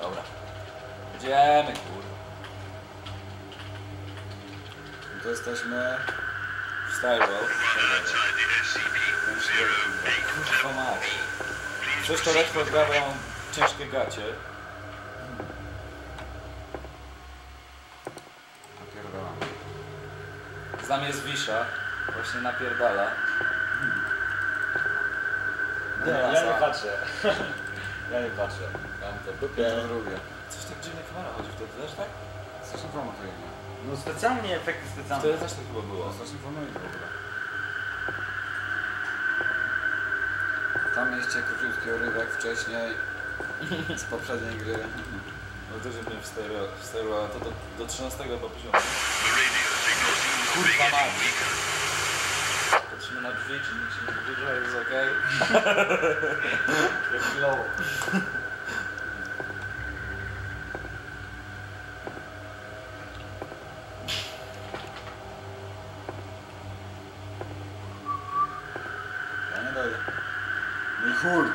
Dobra. Jedziemy, kurwa. To jesteśmy... Styrewell. Kurwa mać. Przez to ja mam ciężkie gacie. Napierdalam. Znam jest Wisza. Właśnie napierdala. Ja nie patrzę. Ja nie patrzę. Tam to dupie. To drugie. Coś tak dziwnie kamera chodzi wtedy też, tak? Strasznie promo to jedno. No specjalnie efekty specjalne. Wtedy też tak chyba było. Strasznie promuję w ogóle. Tam mieście króciutki urywek wcześniej z poprzedniej gry. No też byłem w stereo, w stereo a to do, do 13 po poziomu. Kurwa mać. Patrzymy na drzwi, czy nikt się nie wybliża, jest okej. Jaki low. Ja nie dojdę. No i chuj.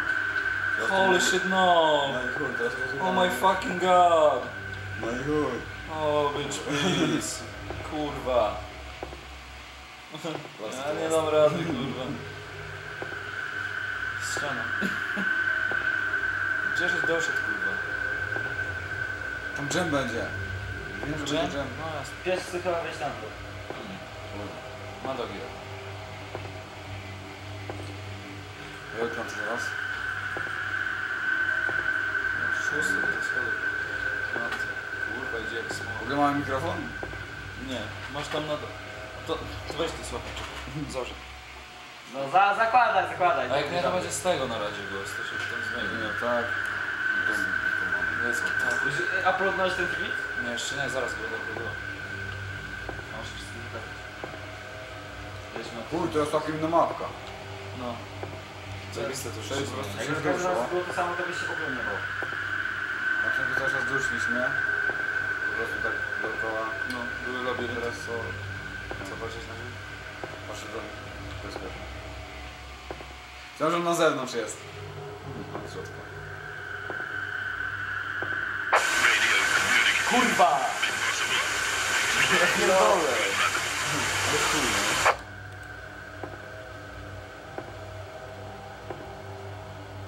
Holy shit no! I chuj, teraz rozumiem. Oh my fucking god! I chuj. Oh bitch please! Kurwa! Ja nie dam rady, kurwa. Ściana. Gdzie żeś doszedł, kurwa? Tam dżem będzie. Wiem, że będzie dżem. No jasne. Pies chyba wejść tam. Ma do gira. Welcome to teraz. Szósty, to jest schody. Kurwa, idzie jak W smok. ogóle mamy mikrofon? Nie, masz tam na... To, to weź ty słuchaj. Zorze. No za, zakładaj, zakładaj. A jak nie, to będzie z tego na razie głos, to się potem zmieni. Nie, tak. To, to. Jest, tak. A uploadnąłeś ten tweet? Nie, jeszcze nie, zaraz go było. Masz wszystko tak. Weźmy. Chuj, to jest całkiem inna mapka. No. Zajebiste to To Jakby każdy raz było to samo, to byś się w ogóle nie bał. Na przykład cały czas duszliśmy. Po prostu tak dookoła. No, były labirynty. Teraz co? Co patrzeć na siebie? Patrzę do... To jest pewne. Myślałem, że on na zewnątrz jest. A w środku. Kurwa! Ja pierdolę. Ale chuj, no.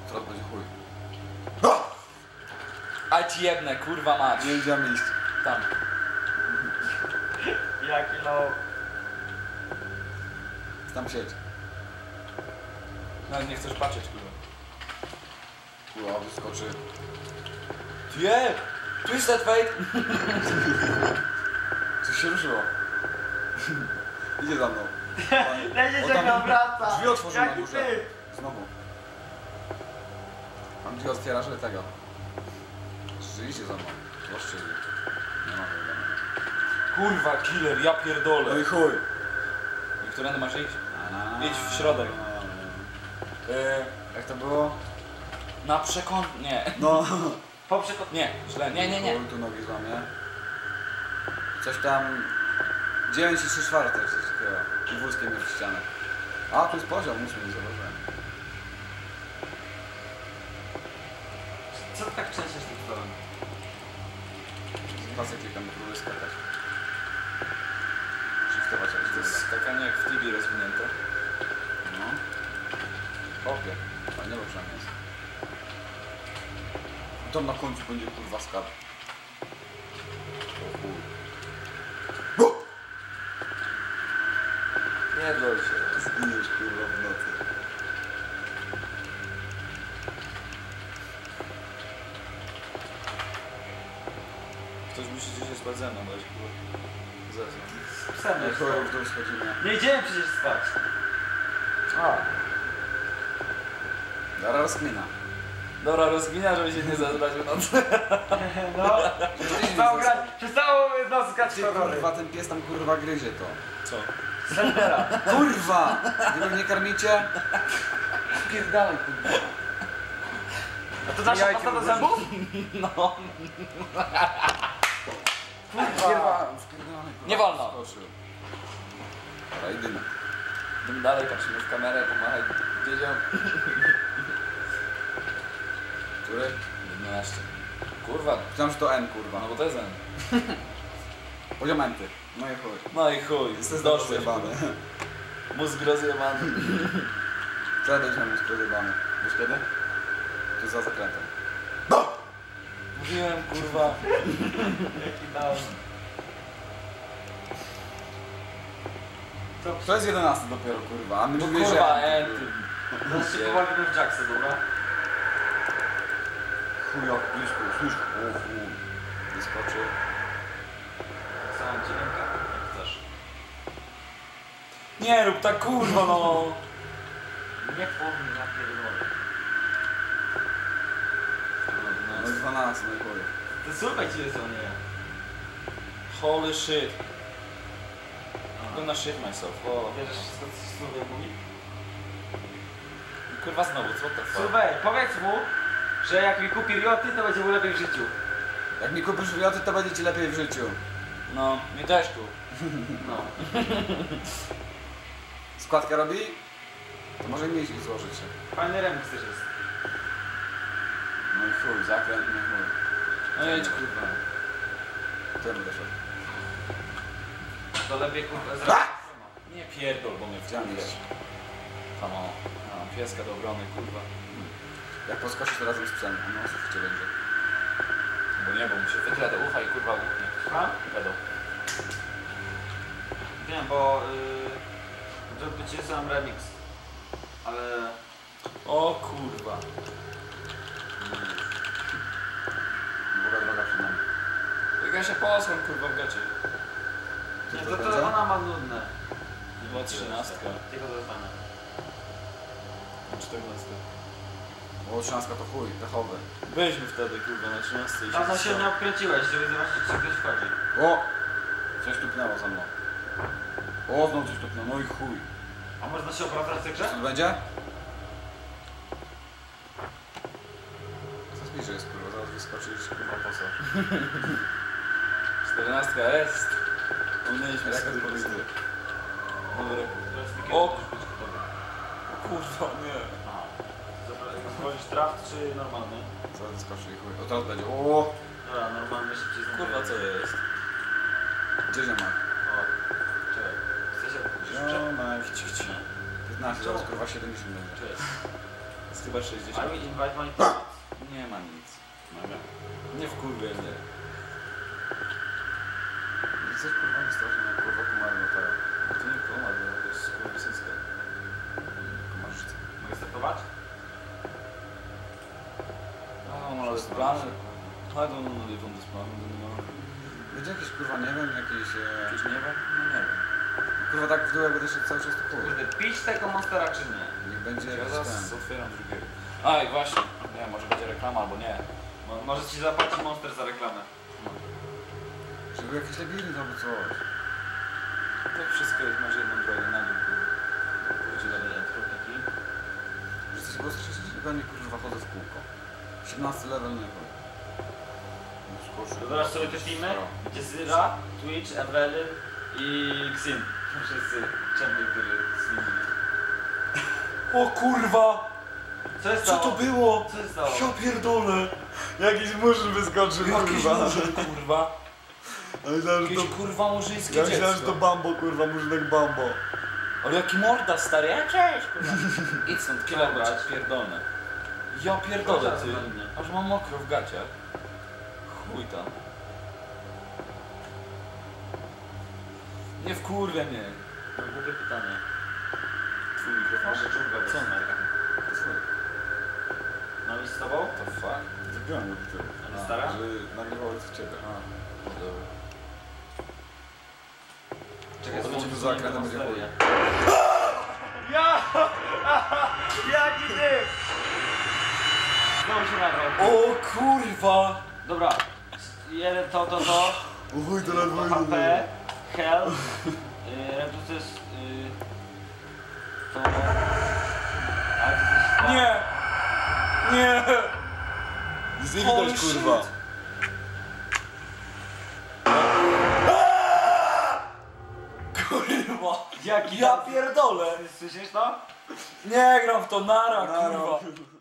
Teraz będzie chuj. Jedne, kurwa mać. Nie mam iść. Tam. Jaki low. Tam siedź. Nawet nie chcesz patrzeć, kurwa. Kurwa, wyskoczy. Nie! Twisted Fate! Coś się ruszyło. Idzie za mną. Lecieć O, jak tam na wraca. drzwi otworzył na górze. ty? Znowu. Mam drzwi otwierasz, ale tego. Żyjcie za mną. Zobaczcie. Nie ma. Kurwa, killer, ja No pierdolę. i chuj. I którędy masz iść? Idź w środek. Yy, Jak to było? na przekąt... Nie. No. Poprzekop... Nie, źle. Nie, nie, nie. Chuj, tu nogi złamie. Coś tam... 9 i 3 czwarte, coś takiego. I wózkiem jest w ścianę. A, tu jest poziom, ósmy, nie zauważyłem. Co ty tak trzęsiesz tym stolem? Pasek klikam, próbuję skakać. Shiftować, ale To jest skakanie jak w Tibi rozwinięte. No. Opie. Fajnie, bo przynajmniej jest. Tam na końcu będzie kurwa skarb. Spać ze mną, ja się kurwa zezwam. Psem w dół schodzimy. Nie idziemy przecież spać. A. Dara rozkmina. Dobra, żeby się nie w nocy. No. Przez całą grać, przez całą noc grać Ty horrory. kurwa, ten pies tam kurwa gryzie to. Co? Slendera. Kurwa! Wy go nie karmicie? Spierdalaj kurwa. A to nasza Jajkiem pasta do zębów? No. Kurwa. Nie wolno. Idymy. Idziemy dalej, patrzymy w kamerę, pomachaj dzieciom. Który? 11. Kurwa, Myślałem, że to N, kurwa. no bo to jest N. Poziomenty. No i chuj. No i chuj, Jesteś rozjebany. Mózg rozjebany. Będziesz miał mózg rozjebany? Wiesz kiedy? Tu za zakrętem. Mówiłem, kurwa. Jaki down. To To jest 11 dopiero, kurwa. A my No mówisz, kurwa, że... N. ty. Zaraz się powoli w Jacksa, dobra? Chuj, jak blisko, słysz? O chuj. Wyskoczył. Sam dziewiątka, jak chcesz. Nie rób tak, kurwa, no. Nie powiem, ja pierdolę. No i 12, no i chuj. To słuchaj ci jest, o nie. Holy shit. Gonna shit myself. O. Wszystko, co Sylwej mówi? Kurwa znowu, co to fuck? Sylwej, powiedz mu, że jak mi kupi Rioty, to będzie mu lepiej w życiu. Jak mi kupisz rioty, to będzie ci lepiej w życiu. No, mi też tu. No. Składkę robi? To może iść złożyć się. Fajny remix też jest. No zakręt, no i chuj. No jedź, kurwa. To ja będę szedł. To lepiej kurwa z A! Nie pierdol, bo mnie Chciałem wciągniesz. Tam o. Mam pieska do obrony, kurwa. Jak poskoczysz to razem z psem, no co w cię będzie. Bo nie, bo mu się wytla do ucha i kurwa łupnie. Słucham? Będą. Wiem, bo yy, to by ci sam remix. Ale O kurwa. Długa droga przed nami. Jak ja się posłam, kurwa, w gacie. nie, ona ma nudne. Była trzynastka. Tylko to zostanę. Czternastka. Bo 13 to chuj, pechowy. Byliśmy wtedy, kurwa, na trzynastej. i Dawno się nie obkręciłeś, żeby zobaczyć czy ktoś wchodzi. O! Coś tupnęło za mną. O, znowu coś tupnęło, no i chuj. A można się obracać w tej grze? Co tu będzie? Co zbliżej jest kurwa, zaraz wyskoczyć kurwa posa. Czternastka jest. Umieliśmy Jak sobie to po powiedzieć? Dobry. O! O kurwa, nie. Wchodzisz draft czy normalny? Zaraz wyskoczy i chuj. O, teraz będzie. O! Dobra, normalny szybciej Kurwa, co jest? Gdzie ziomak? O, czekaj. Chcesz się Ziomak. Chci, chci. 15, zaraz kurwa 70 będzie. Cześć. Jest chyba I 60. will invite my Nie ma nic. Nie wkurwię mnie. Jesteś kurwa wystraszony jak kurwa kumary na teraz. To nie komar, to jest kurwisycka. Kumarzyca. Mogę startować? No, ale plany. I don't know live on this planet anymore. Będzie jakieś kurwa, nie wiem, jakieś... E... Jakieś nie wiem? No nie wiem. Kurwa tak w dół będę szedł cały czas to chuj. Kurde, pić tego monstera czy nie? Niech będzie Ja zaraz otwieram drugiego. A i właśnie. Nie, może będzie reklama albo nie. Mo może ci zapłaci monster za reklamę. Żeby jakiś labirynt albo coś. To wszystko jest, masz jedną drogę na dół. Pójdzie dalej. Trudniki. Że coś było strasznie pewnie kurwa chodzę w kółko. 17 level no i chuj. No. Wyobraź sobie te filmy, gdzie Zyra, Twitch, Evelyn i Xin. Wszyscy czempion, który z nimi. O kurwa! Co jest Co to było? Co się stało? Ja pierdolę! Jakiś murzyn wyskoczył Jakiś murzyn, kurwa. Ja myślałem, Jakieś kurwa murzyńskie ja myślałem, że dziecko. to Bambo kurwa, murzynek Bambo. Ale jaki morda stary, ja cześć kurwa. Idź stąd, kilo cię pierdolę. Ja pierdolę ty. Aż mam mokro w gaciach. Chuj tam. Nie wkurwia mnie. Mam głupie pytanie. Twój mikrofon. Może dżungla Co on Mam iść z tobą? To fuck? Wypiąłem go tyłu. Ale stara? Że nagrywało w ciebie. A, dobra. Czekaj, O, zobaczę, tu co za ekranem będzie chuj. Ja! Jaki ty! Się nagrał. O kurwa! Dobra. Jeden to, to, to. Chuj, to ledwo HP, health, yy, reduces, yy, to... Ale to coś... Nie! Nie! Widać kurwa. Jaki Ja tam- pierdolę! Słyszysz to? Nie gram w to, nara, Nara, kurwa! kurwa.